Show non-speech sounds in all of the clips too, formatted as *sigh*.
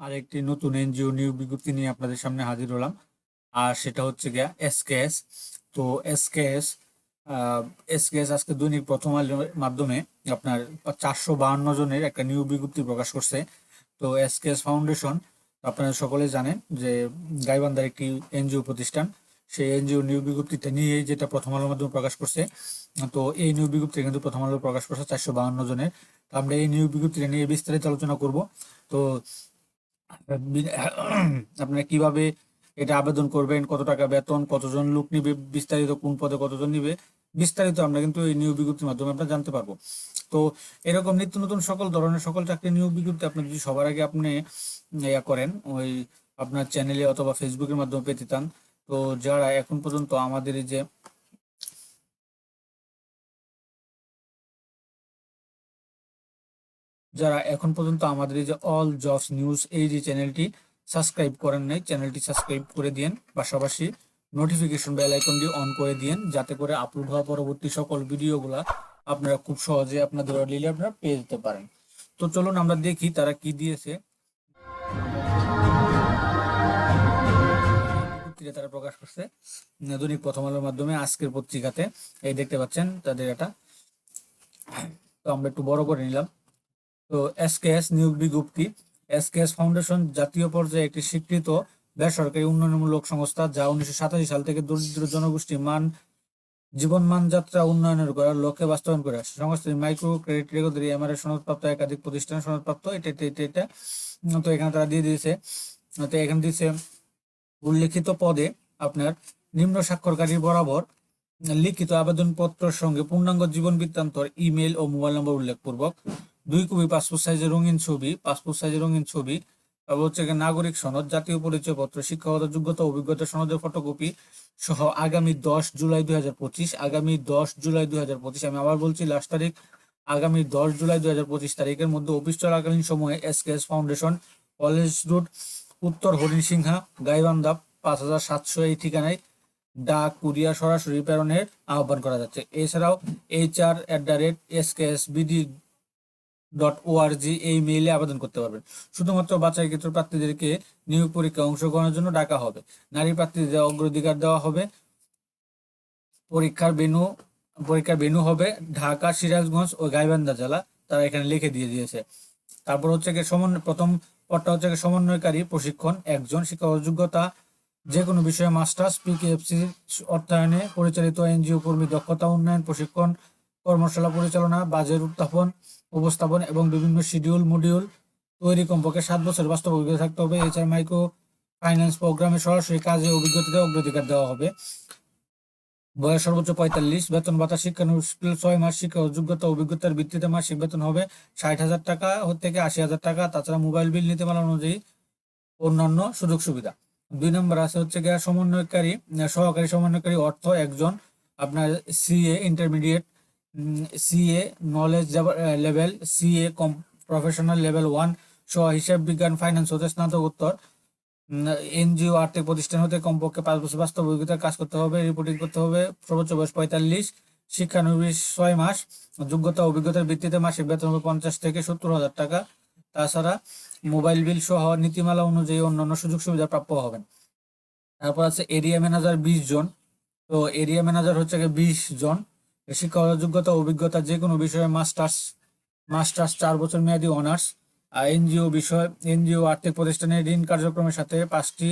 আরেকটি নতুন এনজিও নিয়োগ বিজ্ঞপ্তি নিয়ে আপনাদের সামনে হাজির হলাম। আর সেটা হচ্ছে গিয়া এসকেএস। তো এসকেএস এসকেএস আজকে দৈনিক প্রথম আলোর মাধ্যমে আপনার চারশো বাহান্ন জনের একটা নিয়োগ বিজ্ঞপ্তি প্রকাশ করছে। তো এসকেএস ফাউন্ডেশন, আপনারা সকলে জানেন যে গাইবান্ধার একটি এনজিও প্রতিষ্ঠান, সেই এনজিও নিয়োগ বিজ্ঞপ্তিটা নিয়ে যেটা প্রথম আলোর মাধ্যমে প্রকাশ করছে, তো এই নিয়োগ বিজ্ঞপ্তি কিন্তু প্রথম আলো প্রকাশ করছে চারশো বাহান্ন জনের। আমরা এই নিয়োগ বিজ্ঞপ্তিটা নিয়ে বিস্তারিত আলোচনা করব। তো আপনারা কীভাবে এটা আবেদন করবেন, কত টাকা বেতন, কতজন লোক নিবে, বিস্তারিত, কোন পদে কতজন নিবে, বিস্তারিত আমরা কিন্তু এই নিয়োগ বিজ্ঞপ্তির মাধ্যমে আমরা জানতে পারব। তো এরকম নিত্য নতুন সকল ধরনের সকল চাকরি নিয়োগ বিজ্ঞপ্তি আপনি যদি সবার আগে আপনি ইয়া করেন, ওই আপনার চ্যানেলে অথবা ফেসবুকের মাধ্যমে পেতে চান, তো যারা এখন পর্যন্ত আমাদের যে যারা এখন পর্যন্ত আমাদের এই যে অল জবস নিউজ এই যে চ্যানেলটি সাবস্ক্রাইব করেন নাই চ্যানেলটি সাবস্ক্রাইব করে দিন পাশাপাশি নোটিফিকেশন বেল আইকনটি অন করে দিন যাতে করে আপলোড হওয়া পরবর্তী সকল ভিডিওগুলা আপনারা খুব সহজে আপনাদের অডিলে আপনারা পেয়ে যেতে পারেন। তো চলুন আমরা দেখি তারা কি দিয়েছে। তারা প্রকাশ করছে। দৈনিক প্রথম আলোর মাধ্যমে আজকের পত্রিকাতে, এই দেখতে পাচ্ছেন তাদের এটা তো আমরা একটু বড় করে নিলাম। তো এসকেএস নিয়োগ বিজ্ঞপ্তি। এসকেএস ফাউন্ডেশন জাতীয় পর্যায়ে একটি স্বীকৃত বেসরকারি উন্নয়নমূলক সংস্থা যা উনিশশো সাতাশি সাল থেকে দরিদ্র জনগোষ্ঠী মান, জীবনমান যাত্রা উন্নয়নের করার লক্ষ্যে বাস্তবায়ন করে আসছে। সংস্থাটি মাইক্রো ক্রেডিট রেগুলারি এমআরএ সনদপ্রাপ্ত একাধিক প্রতিষ্ঠান সনদপ্রাপ্ত। এটা এটা এটা এটা। তো এখানে তারা দিয়ে দিয়েছে, তো এখানে দিয়েছে উল্লেখিত পদে আপনার নিম্ন স্বাক্ষরকারী বরাবর লিখিত আবেদনপত্রের সঙ্গে পূর্ণাঙ্গ জীবন বৃত্তান্তর ইমেল ও মোবাইল নম্বর উল্লেখপূর্বক। দুই কপি পাসপোর্ট সাইজের রঙিন ছবি পাসপোর্ট সাইজের রঙিন ছবি, তারপর হচ্ছে নাগরিক সনদ, জাতীয় পরিচয়পত্র, শিক্ষাগত যোগ্যতা, অভিজ্ঞতা, সনদের ফটোকপি সহ আগামী দশ জুলাই দুই হাজার পঁচিশ, আগামী দশ জুলাই দুই হাজার পঁচিশ, আমি আবার বলছি লাস্ট তারিখ, আগামী দশ জুলাই দুই হাজার পঁচিশ তারিখের মধ্যে অফিস চলাকালীন সময়ে এসকেএস ফাউন্ডেশন কলেজ রোড উত্তর হরিণসিংহা, গাইবান্ধা, পাঁচ হাজার সাতশো এই ঠিকানায় ডাক কুরিয়ার সরাসরি প্রেরণের আহ্বান করা যাচ্ছে। এছাড়াও H R at the rate S K S BD dot ORG এই মেইলে আবেদন করতে পারবেন। শুধুমাত্র বাছাইকৃত প্রার্থীদেরকে নিয়োগ পরীক্ষায় অংশগ্রহণের জন্য ডাকা হবে। নারী প্রার্থীদের অগ্রাধিকার দেওয়া হবে। পরীক্ষার বেনু পরীক্ষার বেনু হবে ঢাকা, সিরাজগঞ্জ ও গাইবান্ধা জেলা। তারা এখানে লিখে দিয়ে দিয়েছে। তারপর হচ্ছে গিয়ে সমন্বয় প্রথম পদটা হচ্ছে গিয়ে সমন্বয়কারী প্রশিক্ষণ, একজন শিক্ষাগত যোগ্যতা যে কোনো বিষয়ে মাস্টার্স পিকেএফসি অর্থায়নে পরিচালিত এনজিও কর্মী দক্ষতা উন্নয়ন প্রশিক্ষণ, কর্মশালা পরিচালনা, বাজেট উত্থাপন উপস্থাপন এবং বিভিন্ন শিডিউল মডিউল তৈরি কমপক্ষে সাত বছর বাস্তব অভিজ্ঞতা থাকতে হবে। এছাড়া মাইক্রো ফাইন্যান্স প্রোগ্রামে সরাসরি কাজে অভিজ্ঞতাতে অগ্রাধিকার দেওয়া হবে। বয়স সর্বোচ্চ পঁয়তাল্লিশ, বেতন ভাতা শিক্ষানবিশ ছয় মাস শিক্ষা যোগ্যতা অভিজ্ঞতার ভিত্তিতে মাসিক বেতন হবে ষাট হাজার টাকা থেকে আশি হাজার টাকা। তাছাড়া মোবাইল বিল, নীতিমালা অনুযায়ী অন্যান্য সুযোগ সুবিধা। দুই নম্বর আছে হচ্ছে গিয়ে সমন্বয়কারী, সহকারী সমন্বয়কারী অর্থ একজন। আপনার CA intermediate CA knowledge level CA কম প্রফেশনাল লেভেল ওয়ান সহ হিসাব বিজ্ঞান ফাইন্যান্স হতে স্নাতকোত্তর এনজিও আর্থিক প্রতিষ্ঠান হতে কমপক্ষে পাঁচ বছর বাস্তব অভিজ্ঞতার কাজ করতে হবে রিপোর্টিং করতে হবে, সর্বোচ্চ বয়স পঁয়তাল্লিশ, শিক্ষানবিশ ছয় মাস, যোগ্যতা, অভিজ্ঞতার ভিত্তিতে মাসিক বেতন হবে পঞ্চাশ থেকে সত্তর হাজার টাকা। তাছাড়া মোবাইল বিল সহ নীতিমালা অনুযায়ী অন্যান্য সুযোগ সুবিধা প্রাপ্য হবেন। তারপর আছে এরিয়া ম্যানেজার বিশ জন। তো এরিয়া ম্যানেজার হচ্ছে বিশ জন। শিক্ষাগত যোগ্যতা অভিজ্ঞতা, যে কোনো বিষয়ে মাস্টার্স মাস্টার্স চার বছর মেয়াদী অনার্স এনজিও বিষয়, এনজিও আর্থিক প্রতিষ্ঠানের ঋণ কার্যক্রমের সাথে পাঁচটি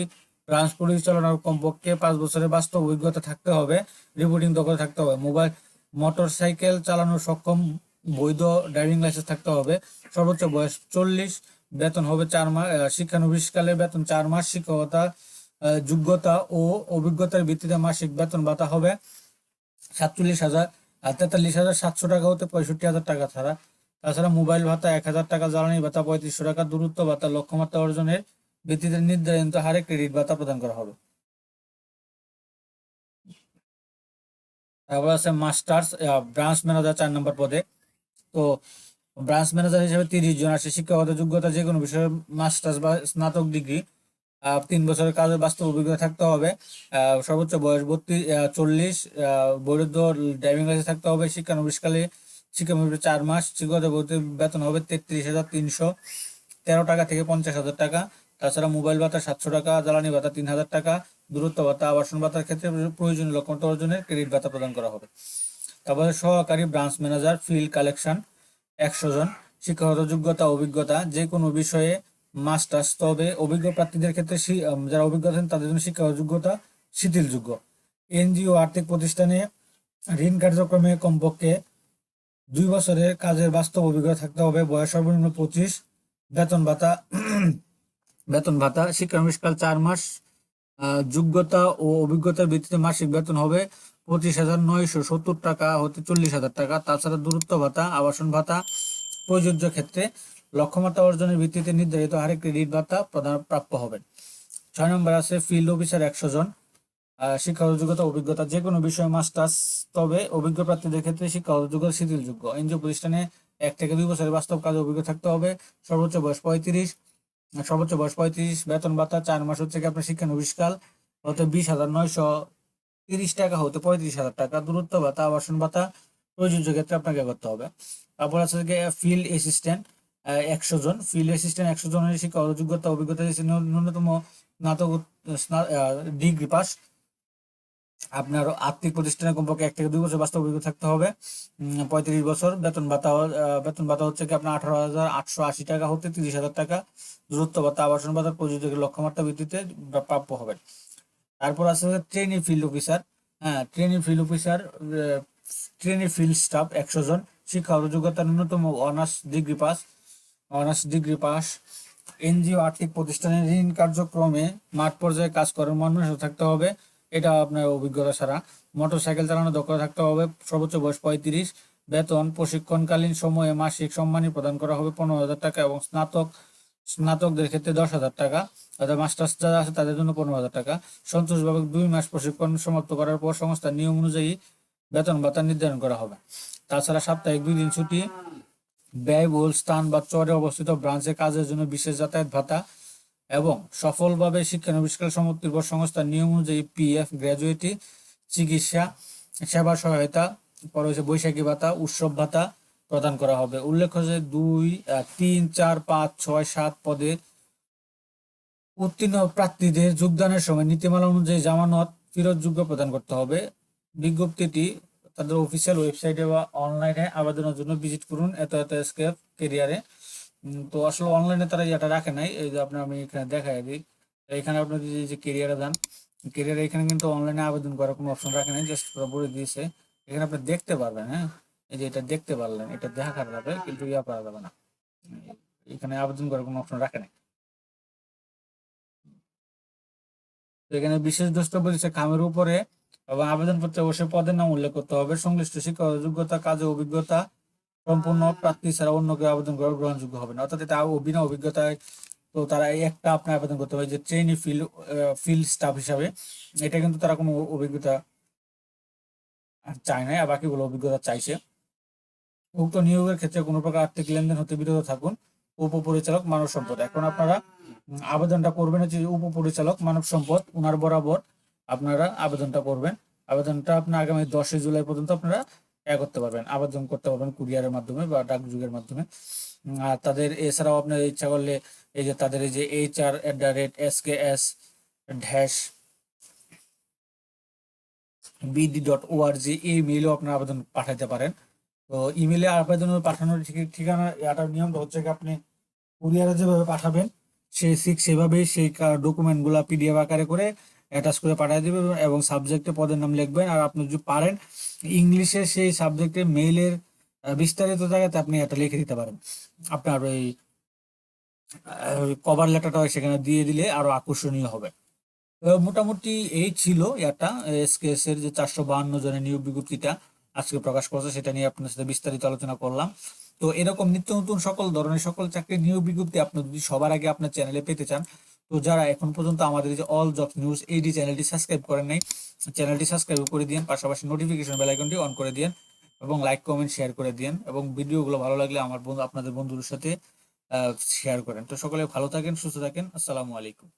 ব্রাঞ্চ পরিচালনার কমপক্ষে পাঁচ বছরের বাস্তব অভিজ্ঞতা থাকতে হবে রিপোর্টিং দক্ষতা থাকতে হবে, মোবাইল মোটর সাইকেল চালানোর সক্ষম, বৈধ ড্রাইভিং লাইসেন্স থাকতে হবে, সর্বোচ্চ বয়স চল্লিশ, বেতন হবে চার মাস শিক্ষানবিশকালে বেতন চার মাস, শিক্ষকতা যোগ্যতা ও অভিজ্ঞতার ভিত্তিতে মাসিক বেতন ভাতা হবে সাতচল্লিশ হাজার তেতাল্লিশ হাজার সাতশো টাকা হতে পঁয়ষট্টি হাজার টাকা ছাড়া। তাছাড়া মোবাইল ভাতা এক হাজার টাকা জ্বালানি ভাতা, পঁয়ত্রিশশো টাকা দূরত্ব ভাতা, লক্ষ্যমাত্রা অর্জনের ভিত্তিতে নির্ধারিত হারে ক্রেডিট ভাতা প্রদান করা হবে। তারপর আছে মাস্টার্স ব্রাঞ্চ ম্যানেজার চার নম্বর পদে। তো ব্রাঞ্চ ম্যানেজার হিসেবে তিরিশ জন আছে। শিক্ষাগত যোগ্যতা যে কোনো বিষয়ে মাস্টার্স বা স্নাতক ডিগ্রি। তিন বছরের কাজের বাস্তব অভিজ্ঞতা থাকতে হবে। সর্বোচ্চ বয়স বত্রিশ চল্লিশ বৈধ ড্রাইভিং লাইসেন্স থাকতে হবে। শিক্ষানবিশকালে শিক্ষানবিশ চার মাস, শিক্ষকতা বেতন হবে তেত্রিশ হাজার তিনশো তেরো টাকা থেকে পঞ্চাশ হাজার টাকা। তাছাড়া মোবাইল ভাতা সাতশো টাকা, জ্বালানি ভাতা তিন হাজার টাকা, দূরত্ব ভাতা, আবাসন ভাতার ক্ষেত্রে প্রয়োজনীয় লক্ষ্যমাত্রা অর্জনের ক্রেডিট ভাতা প্রদান করা হবে। তারপরে সহকারী ব্রাঞ্চ ম্যানেজার ফিল্ড কালেকশন একশো জন, শিক্ষাগত যোগ্যতা, অভিজ্ঞতা যে কোনো বিষয়ে মাস্টার্স। তবে অভিজ্ঞ প্রার্থীদের ক্ষেত্রে যারা অভিজ্ঞ আছেন, তাদের জন্য শিক্ষাগত যোগ্যতা শিথিলযোগ্য। এনজিও আর্থিক প্রতিষ্ঠানে ঋণ কার্যক্রমে কমপক্ষে দুই বছরের কাজের বাস্তব অভিজ্ঞতা থাকতে হবে। বয়স সর্বনিম্ন পঁচিশ, বেতন ভাতা *clears throat* বেতন ভাতা শিক্ষানবিষ্কাল চার মাস যোগ্যতা ও অভিজ্ঞতার ভিত্তিতে মাসিক বেতন হবে পঁচিশ হাজার নয়শো সত্তর টাকা হতে চল্লিশ হাজার টাকা। তাছাড়া দূরত্ব ভাতা, আবাসন ভাতা প্রযোজ্য ক্ষেত্রে লক্ষ্যমাত্রা অর্জনের ভিত্তিতে নির্ধারিত হারে ক্রেডিট ভাতা প্রদান প্রাপ্য হবে ছয় নম্বর আছে ফিল্ড অফিসার একশো জন। শিক্ষাগত যোগ্যতা অভিজ্ঞতা যে কোনো বিষয়ে মাস্টার্স, তবে অভিজ্ঞ প্রার্থীদের ক্ষেত্রে শিক্ষাগত যোগ্যতা শিথিলযোগ্য। এনজিও প্রতিষ্ঠানে এক থেকে দুই বছরের বাস্তব কাজে অভিজ্ঞ থাকতে হবে। সর্বোচ্চ বয়স পঁয়ত্রিশ। সর্বোচ্চ বয়স পঁয়ত্রিশ, বেতন ভাতা চার মাস হচ্ছে কি আপনার শিক্ষা শিক্ষানবিষ্কাল হতে বিশ হাজার নয়শো তিরিশ টাকা হতে পঁয়ত্রিশ হাজার টাকা। দূরত্ব ভাতা, আবাসন ভাতা প্রযোজ্য ক্ষেত্রে আপনাকে করতে হবে। তারপর আছে ফিল্ড অ্যাসিস্ট্যান্ট একশো জন, ফিল্ড অ্যাসিস্ট্যান্ট একশো জনের শিক্ষা যোগ্যতা অভিজ্ঞতা ন্যূনতম স্নাতক ডিগ্রি পাস আপনার আর্থিক প্রতিষ্ঠানে কমপক্ষে এক থেকে দুই বছর বাস্তব অভিজ্ঞতা থাকতে হবে। পঁয়ত্রিশ বছর বেতন ভাতা বেতন ভাতা হচ্ছে কি আপনার আঠারো হাজার আটশো আশি টাকা হতে তিরিশ হাজার টাকা। দূরত্ব ভাতা, আবাসন ভাতা প্রযোজ্য লক্ষ্যমাত্রা ভিত্তিতে প্রাপ্য হবে। তারপর আছে ট্রেনি ফিল্ড অফিসার হ্যাঁ trainee field officer trainee field staff একশো জন, শিক্ষা ও যোগ্যতা ন্যূনতম honours degree pass honours degree pass. NGO আর্থিক প্রতিষ্ঠানের ঋণ কার্যক্রমে মাঠ পর্যায়ে কাজ করার মানুষ থাকতে হবে। এটা আপনার অভিজ্ঞতা ছাড়া। মোটর সাইকেল চালানো দক্ষতা থাকতে হবে। সর্বোচ্চ বয়স পঁয়ত্রিশ। বেতন প্রশিক্ষণকালীন সময়ে মাসিক সম্মানী প্রদান করা হবে পনেরো হাজার টাকা এবং স্নাতক স্নাতকদের ক্ষেত্রে দশ হাজার টাকা। অর্থাৎ মাস্টার্স যারা আছে তাদের জন্য পনেরো হাজার টাকা। সন্তোষবাবক দুই মাস প্রশিক্ষণ সমাপ্ত করার পর সংস্থার নিয়ম অনুযায়ী বেতন ভাতা নির্ধারণ করা হবে। তাছাড়া সাপ্তাহিক দুই দিন ছুটি। ব্যয়বহুল স্থান বা চরে অবস্থিত ব্রাঞ্চে কাজের জন্য বিশেষ যাতায়াত ভাতা এবং সফলভাবে শিক্ষানবিষ্কার সমাপ্তির পর সংস্থার নিয়ম অনুযায়ী পিএফ, গ্র্যাজুয়েটি, চিকিৎসা, সেবা সহায়তা, পরে হচ্ছে বৈশাখী ভাতা, উৎসব ভাতা প্রদান করা হবে। উল্লেখ্য যে দুই তিন, চার, পাঁচ, ছয়, সাত পদে উত্তীর্ণ প্রার্থীদের যোগদানের সময় নীতিমালা অনুযায়ী জামানত ফেরতযোগ্য প্রদান করতে হবে। বিজ্ঞপ্তিটি তাদের অফিসিয়াল ওয়েবসাইটে বা অনলাইনে আবেদনের জন্য ভিজিট করুন এত এত স্কেপ কেরিয়ারে তো আসলে অনলাইনে তারা এটা রাখে নাই, এই যে আপনার আমি এখানে দেখাই দিই। এখানে আপনার এই যে কেরিয়ারে যান কেরিয়ারে এখানে কিন্তু অনলাইনে আবেদন করার কোনো অপশন রাখে নাই জাস্ট বলে দিয়েছে। এখানে আপনি দেখতে পারবেন হ্যাঁ? এই যে এটা দেখতে পারলেন, এটা দেখা করা যাবে কিন্তু ইয়া করা যাবে না। এখানে আবেদন করার কোনো অপশন রাখে নাই। এখানে বিশেষ দ্রষ্টব্য দিচ্ছে খামের উপরে এবং আবেদনপত্রে অবশ্যই পদের নাম উল্লেখ করতে হবে। সংশ্লিষ্ট শিক্ষা যোগ্যতা, কাজে অভিজ্ঞতা সম্পূর্ণ প্রার্থী ছাড়া অন্য কেউ আবেদন করা গ্রহণযোগ্য হবে না। অর্থাৎ এটা বিনা অভিজ্ঞতায় তো তারা এই একটা আপনার আবেদন করতে হবে যে ট্রেনি ফিল্ড ফিল্ড স্টাফ হিসাবে। এটা কিন্তু তারা কোনো অভিজ্ঞতা চায় না আর বাকিগুলো অভিজ্ঞতা চাইছে। উক্ত নিয়োগের ক্ষেত্রে কোনো প্রকার আর্থিক লেনদেন হতে বিরত থাকুন। উপপরিচালক মানব সম্পদ। এখন আপনারা আবেদনটা করবেন যে উপপরিচালক মানব সম্পদ ওনার বরাবর আপনারা আবেদনটা করবেন। আবেদনটা আপনার আগামী দশই জুলাই পর্যন্ত আপনারা এ করতে পারবেন। আবেদন করতে পারবেন কুরিয়ারের মাধ্যমে বা ডাকযোগের মাধ্যমে। আর তাদের এছাড়াও আপনার ইচ্ছা করলে এই যে তাদের এই যে H R at the rate S K S dash BD dot O ORG এই মেইলেও আপনার আবেদন পাঠাতে পারেন। তো ইমেলে আবেদন পাঠানোর ঠিক- ঠিকানা এটার নিয়মটা হচ্ছে কি আপনি কুরিয়ারে যেভাবে পাঠাবেন, সেই ঠিক সেভাবেই সেই ডকুমেন্টগুলো পিডিএফ আকারে করে অ্যাটাচ করে পাঠিয়ে দেবেন এবং সাবজেক্টে পদের নাম লিখবেন। আর আপনি যদি পারেন, ইংলিশে সেই সাবজেক্টে মেইলের বিস্তারিত জায়গাতে আপনি এটা লিখে দিতে পারেন। আপনার ওই কভার লেটারটা সেখানে দিয়ে দিলে আরও আকর্ষণীয় হবে। মোটামুটি এই ছিল এটা এসকেএস এর যে চারশো বাহান্ন জনের নিয়োগ বিজ্ঞপ্তিটা আজকে প্রকাশ করছে, সেটা নিয়ে আপনার সাথে বিস্তারিত আলোচনা করলাম। তো এরকম নিত্য নতুন সকল ধরনের সকল চাকরির নিয়োগ বিজ্ঞপ্তি আপনি যদি সবার আগে আপনার চ্যানেলে পেতে চান তো যারা এখন পর্যন্ত আমাদের যে অল জব নিউজ এইডি চ্যানেলটি সাবস্ক্রাইব করেন নাই চ্যানেলটি সাবস্ক্রাইব করে দিন পাশাপাশি নোটিফিকেশন বেল আইকনটি অন করে দিন এবং লাইক কমেন্ট শেয়ার করে দিন এবং ভিডিওগুলো ভালো লাগলে আমার বন্ধু, আপনাদের বন্ধুদের সাথে শেয়ার করেন। তো সকলে ভালো থাকেন, সুস্থ থাকেন। আসসালামু আলাইকুম।